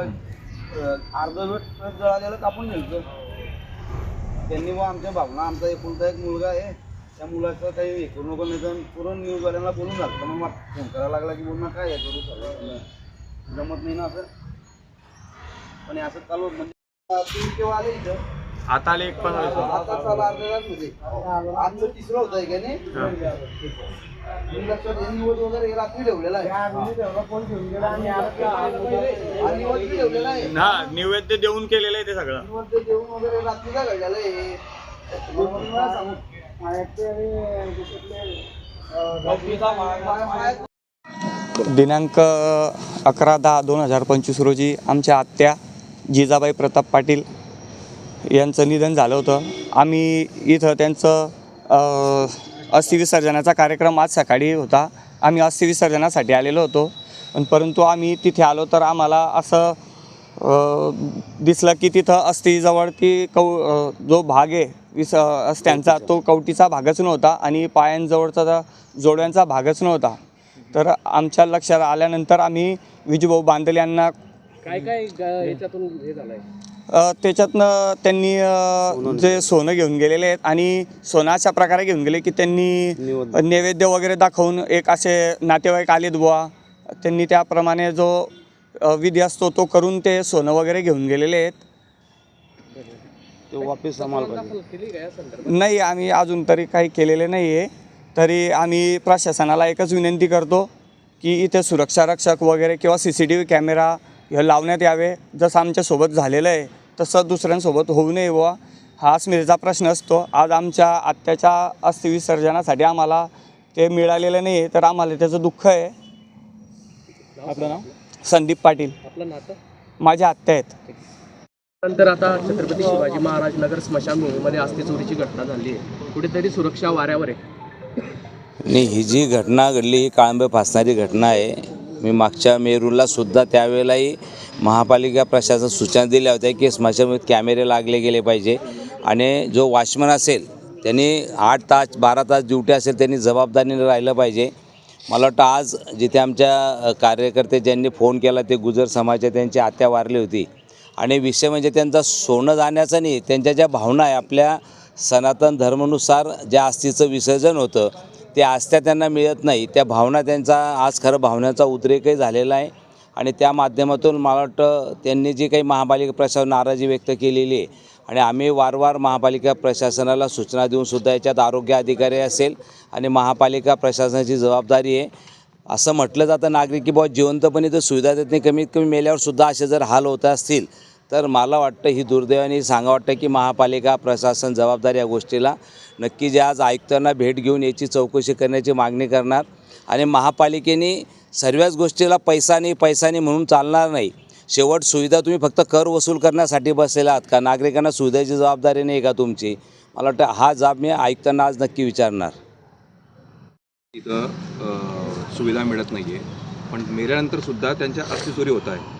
अर्ध अर्धवट जळालेलं कापून घ्यायचं त्यांनी मग आमच्या भावना आमचा एकुलता एक मुलगा आहे. त्या मुलाचं काही हे करू नको नाही तर पूर्ण न्यूजवाल्यांना बोलून झालं मग मला फोन करायला लागला की बोल ना काय हे करू सगळं जमत नाही ना असं. पण हे असं चालू म्हणजे आता आले एक दिवस. आता चालू अर्ध्या तासमध्ये. आजचं तिसरं होतं का नाही? तुम्ही लक्षात निवड वगैरे रात्री ठेवलेला आहे. हा निवड बी ठेवलेला आहे. हा नैवेद्य देऊन केलेलं आहे ते सगळं. निवड देऊन वगैरे घडलेला आहे? दिनांक अकरा दहा दोन हजार पंचवीस रोजी आमच्या आत्या जिजाबाई प्रताप पाटील यांचं निधन झालं होतं. आम्ही इथं त्यांचं अस्थिविसर्जनाचा अस्थि विसर्जनाचा कार्यक्रम आज सकाळी होता. आम्ही अस्थि विसर्जनासाठी आलेलो होतो. पण परंतु आम्ही तिथे आलो तर आम्हाला असं दिसलं की तिथं अस्थिजवळ ती कौ जो भाग आहे विस अस्त्यांचा तो कवटीचा भागच नव्हता आणि पायांजवळचा जोड्यांचा भागच नव्हता. तर आमच्या लक्षात आल्यानंतर आम्ही विजूभाऊ बांदल यांना काय काय ग- याच्यातून हे झालंय? अ, त्याच्यातनं त्यांनी अ, जे सोनं घेऊन गेलेले आहेत आणि सोनं अशा प्रकारे घेऊन गेले की त्यांनी नैवेद्य वगैरे दाखवून एक असे नातेवाईक आलेत बुवा. त्यांनी त्याप्रमाणे जो अ, विधी असतो तो करून ते सोनं वगैरे घेऊन गेलेले आहेत. ते वापस आम्हाला पाहिजे. दाखल केली का या संदर्भात? नाही आम्ही अजून तरी काही केलेले नाही आहे तरी आम्ही प्रशासनाला एकच विनंती करतो की इथे सुरक्षा रक्षक वगैरे किंवा C C T V camera हे लावण्यात यावे. जसं आमच्यासोबत झालेलं आहे तसं दुसऱ्यांसोबत होऊ नये बुवा. हा स्मृतीचा प्रश्न असतो. आज आमच्या आत्याच्या अस्थि विसर्जनासाठी आम्हाला ते मिळालेलं नाही आहे तर आम्हाला त्याचं दुःख आहे. आपलं नाव? संदीप पाटील. आपलं नातं? माझ्या आत्या आहेत. नंतर आता छत्रपती शिवाजी महाराज नगर स्मशानभूमीमध्ये अस्थि चोरीची घटना झाली आहे. कुठेतरी सुरक्षा वाऱ्यावर आहे. आणि ही जी घटना घडली ही काळंबे फासणारी घटना आहे मी मागच्या मेरूला सुद्धा त्यावेळेलाही महापालिका प्रशासन सूचना दिल्या होत्या की स्मशानभूमीत कॅमेरे लागले गेले पाहिजे. आणि जो वॉचमन असेल त्यांनी आठ तास बारा तास ड्युटी असेल त्यांनी जबाबदारीने राहिलं पाहिजे. मला वाटतं आज जिथे आमच्या कार्यकर्ते ज्यांनी फोन केला ते गुजर समाजाच्या त्यांची आत्या वारली होती. आणि विषय म्हणजे त्यांचा सोनं जाण्याचा नाही त्यांच्या ज्या भावना आहे आपल्या सनातन धर्मानुसार ज्या आस्थीचं विसर्जन होतं ते आस्था त्यांना मिळत नाही त्या भावना त्यांचा आज खरं भावनांचा उद्रेकही झालेला आहे. आणि त्या माध्यमातून मला वाटतं त्यांनी जी काही महापालिका प्रशासन नाराजी व्यक्त केलेली आहे आणि आम्ही वारंवार महापालिका प्रशासनाला सूचना देऊन सुद्धा याच्यात आरोग्य अधिकारी असेल आणि महापालिका प्रशासनाची जबाबदारी आहे. असं म्हटलं जातं नागरिक की बाबा जिवंतपणे तर सुविधा देत नाही कमीत कमी मेल्यावर सुद्धा असे जर हाल होत असतील तर मला वाटतं ही दुर्दैवाने सांगा वाटतं की महापालिका प्रशासन जबाबदारी या गोष्टीला. नक्की जे आज आयुक्तांना भेट घेऊन याची चौकशी करण्याची मागणी करणार आणि महापालिकेने सर्वच गोष्टीला पैसा नाही पैसा नाही म्हणून चालणार नाही. शेवट सुविधा तुम्ही फक्त कर वसूल करण्यासाठी बसलेला आहात का? नागरिकांना सुविधेची जबाबदारी नाही का तुमची? मला वाटतं हा जाब मी आयुक्तांना आज नक्की विचारणार. तिथं सुविधा मिळत नाही आहे पण मेल्यानंतर सुद्धा त्यांच्या अस्थिचोरी होत आहे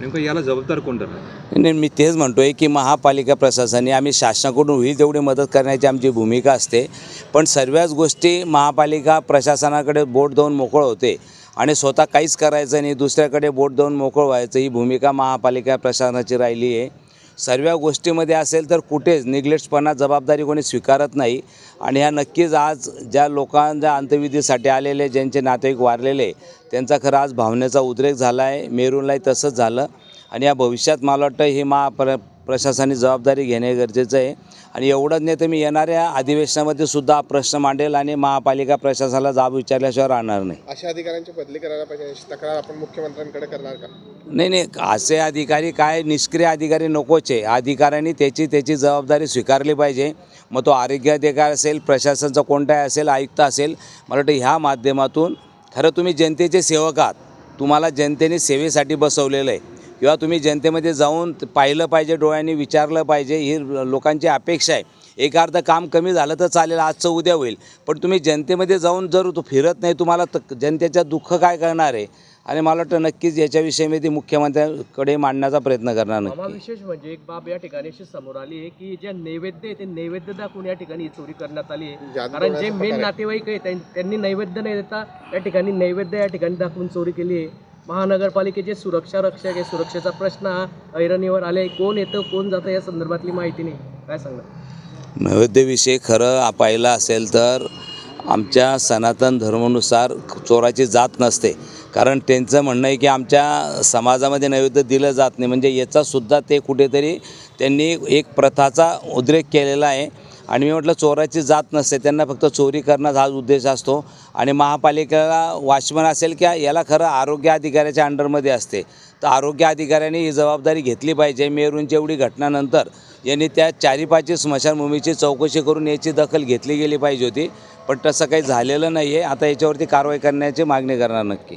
नेमकं याला जबाबदार कोण ठरणार नाही मी तेच म्हणतो आहे की महापालिका प्रशासनाने आम्ही शासनाकडून होईल तेवढी मदत करण्याची आमची भूमिका असते. पण सर्वच गोष्टी महापालिका प्रशासनाकडे बोट देऊन मोकळं होते आणि स्वतः काहीच करायचं नाही. दुसऱ्याकडे बोट देऊन मोकळ व्हायचं. ही भूमिका महापालिका प्रशासनाची राहिली आहे. सर्व गोष्टीमध्ये असेल तर कुठेच निग्लेक्टपणा जबाबदारी कोणी स्वीकारत नाही. आणि ह्या नक्कीच आज ज्या लोकांच्या अंत्यविधीसाठी आलेले ज्यांचे नातेवाईक वारलेले त्यांचा खरं आज भावनेचा उद्रेक झाला आहे मेरूनलाही तसंच झालं. आणि या भविष्यात मला वाटतं ही महा प्र प्रशासनाने जबाबदारी घेणे गरजेचं आहे. आणि एवढंच नाही तर मी येणाऱ्या अधिवेशनामध्ये सुद्धा हा प्रश्न मांडेल आणि महापालिका प्रशासनाला जाब विचारल्याशिवाय राहणार नाही. अशा अधिकाऱ्यांची बदली करायला पाहिजे अशी तक्रार आपण मुख्यमंत्र्यांकडे करणार का? नाही नाही असे अधिकारी काय निष्क्रिय अधिकारी नकोच आहे. अधिकाऱ्यांनी त्याची त्याची जबाबदारी स्वीकारली पाहिजे. मग तो आरोग्य अधिकारी असेल प्रशासनचा कोणताही असेल आयुक्त असेल मला वाटतं ह्या माध्यमातून खरं तुम्ही जनतेचे सेवक आहात. तुम्हाला जनतेने सेवेसाठी बसवलेलं आहे. किंवा तुम्ही जनतेमध्ये जाऊन त- पाहिलं पाहिजे डोळ्यांनी विचारलं पाहिजे ही लोकांची अपेक्षा आहे. एक अर्ध काम कमी झालं तर चालेल आजचं उद्या होईल. पण तुम्ही जनतेमध्ये जाऊन जर तो फिरत नाही तुम्हाला तर जनतेचं दुःख काय करणार आहे? आणि मला वाटतं नक्कीच याच्याविषयी मी ती मुख्यमंत्र्यांकडे मांडण्याचा प्रयत्न करणार नक्की. विशेष म्हणजे एक बाब या ठिकाणी अशी समोर आली आहे की जे नैवेद्य आहे ते नैवेद्य दाखवून या ठिकाणी ही चोरी करण्यात आली आहे? कारण जे मेन. नातेवाईक आहे त्यां- त्यांनी नैवेद्य नाही देता या ठिकाणी नैवेद्य या ठिकाणी दाखवून चोरी केली आहे. महानगरपालिकेचे सुरक्षा रक्षक आहे. सुरक्षेचा प्रश्न हा ऐरणीवर आले कोण येतं कोण जातं या संदर्भातली माहिती नाही. काय सांगणार? नैवेद्यविषयी खरं पाहिलं असेल तर आमच्या सनातन धर्मानुसार चोराची जात नसते. कारण त्यांचं म्हणणं आहे की आमच्या समाजामध्ये नैवेद्य दिलं जात नाही. म्हणजे याचासुद्धा ते कुठेतरी त्यांनी एक प्रथाचा उद्रेक केलेला आहे. आणि मी म्हटलं चोराची जात नसते त्यांना फक्त चोरी करणं हाच उद्देश असतो. आणि महापालिकेला वॉचमन असेल की याला खरं आरोग्य अधिकाऱ्याच्या अंडरमध्ये असते तर आरोग्य अधिकाऱ्याने ही जबाबदारी घेतली पाहिजे. मेरूंची एवढी घटनानंतर यांनी त्या चारी पाचही स्मशानभूमीची चौकशी करून याची दखल घेतली गेली पाहिजे होती. पण तसं काही झालेलं नाही आहे आता याच्यावरती कारवाई करण्याची मागणी करणार नक्की.